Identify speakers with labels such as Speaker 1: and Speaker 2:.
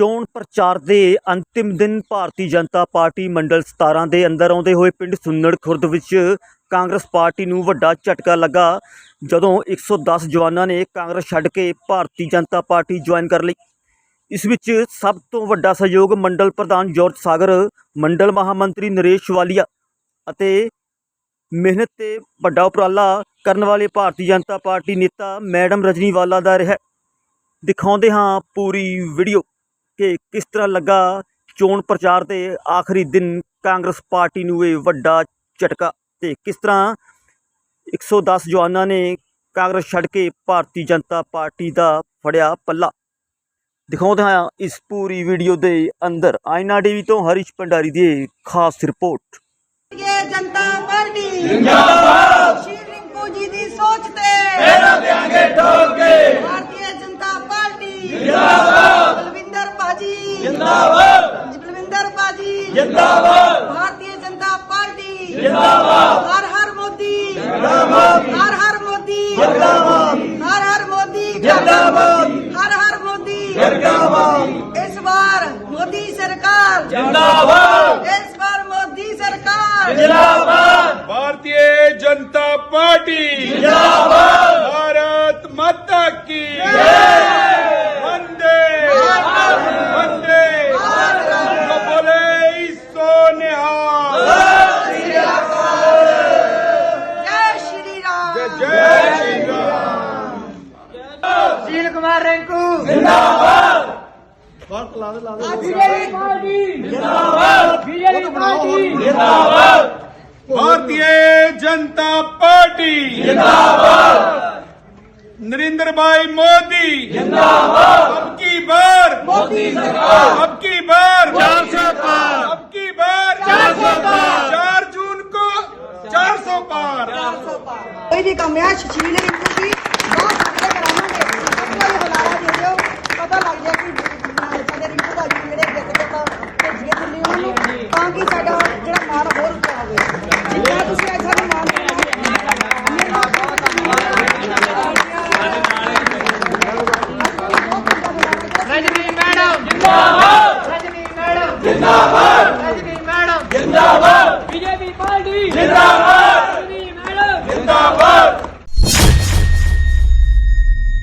Speaker 1: ਚੋਣ ਪ੍ਰਚਾਰ ਦੇ ਅੰਤਿਮ ਦਿਨ ਭਾਰਤੀ ਜਨਤਾ ਪਾਰਟੀ ਮੰਡਲ 17 ਦੇ ਅੰਦਰ ਆਉਂਦੇ ਹੋਏ ਪਿੰਡ ਸੁੰਨੜ ਖੁਰਦ ਵਿੱਚ ਕਾਂਗਰਸ ਪਾਰਟੀ ਨੂੰ ਵੱਡਾ ਝਟਕਾ ਲੱਗਾ, ਜਦੋਂ 110 ਜਵਾਨਾਂ ਨੇ ਕਾਂਗਰਸ ਛੱਡ ਕੇ ਭਾਰਤੀ ਜਨਤਾ ਪਾਰਟੀ ਜੁਆਇਨ ਕਰ ਲਈ। ਇਸ ਵਿੱਚ ਸਭ ਤੋਂ ਵੱਡਾ ਸਹਿਯੋਗ ਮੰਡਲ ਪ੍ਰਧਾਨ ਜੋਰਜ ਸਾਗਰ, ਮੰਡਲ ਮਹਾਮੰਤਰੀ ਨਰੇਸ਼ ਵਾਲੀਆ ਅਤੇ ਮਿਹਨਤ ਤੇ ਵੱਡਾ ਉਪਰਾਲਾ ਕਰਨ ਵਾਲੇ ਭਾਰਤੀ ਜਨਤਾ ਪਾਰਟੀ ਨੇਤਾ ਮੈਡਮ ਰਜਨੀਵਾਲਾ ਦਾ ਰਿਹਾ। ਦਿਖਾਉਂਦੇ ਹਾਂ ਪੂਰੀ ਵੀਡੀਓ। ਕਿ ਕਿਸ ਤਰ੍ਹਾਂ ਲੱਗਾ ਚੋਣ ਪ੍ਰਚਾਰ ਦੇ ਆਖਰੀ ਦਿਨ ਕਾਂਗਰਸ ਪਾਰਟੀ ਨੂੰ ਇਹ ਵੱਡਾ ਝਟਕਾ ਤੇ ਕਿਸ ਤਰ੍ਹਾਂ 110 ਜਵਾਨਾਂ ਨੇ ਕਾਂਗਰਸ ਛੱਡ ਕੇ ਭਾਰਤੀ ਜਨਤਾ ਪਾਰਟੀ ਦਾ ਫੜਿਆ ਪੱਲਾ। ਦਿਖਾਉਂਦੇ ਹਾਂ ਇਸ ਪੂਰੀ ਵੀਡੀਓ ਦੇ ਅੰਦਰ। ਆਇਨਾ ਟੀਵੀ ਤੋਂ ਹਰੀਸ਼ ਪੰਡਾਰੀ ਦੀ ਖਾਸ ਰਿਪੋਰਟ।
Speaker 2: ਇਹ ਜਨਤਾ ਪਾਰਟੀ ਜਿੰਦਾਬਾਦ! ਸ਼੍ਰੀ ਜੀ ਦੀ ਸੋਚ ਤੇ ਫੇਰ ਦੇਾਂਗੇ ਠੋਕੇ जिंदाबाद। बलविंदर जिंदाबाद। भारतीय जनता पार्टी। जिंदाबाद। हर हर मोदी। जिंदाबाद। हर हर मोदी। जिंदाबाद। हर हर मोदी। जिंदाबाद। हर हर मोदी। जिंदाबाद। इस बार मोदी सरकार। जिंदाबाद। इस बार मोदी सरकार। जिंदाबाद।
Speaker 3: भारतीय जनता पार्टी। जिंदाबाद। भारतीय जनता पार्टी जिंदाबाद। नरेंद्र भाई मोदी जिंदाबाद अब की बार मोदी सरकार अब की बार चार सौ पार। अब की बार चार सौ पार चार जून को चार सौ पार
Speaker 4: कोई भी कमियाँ छीन लेंगे Obrigado, Zé.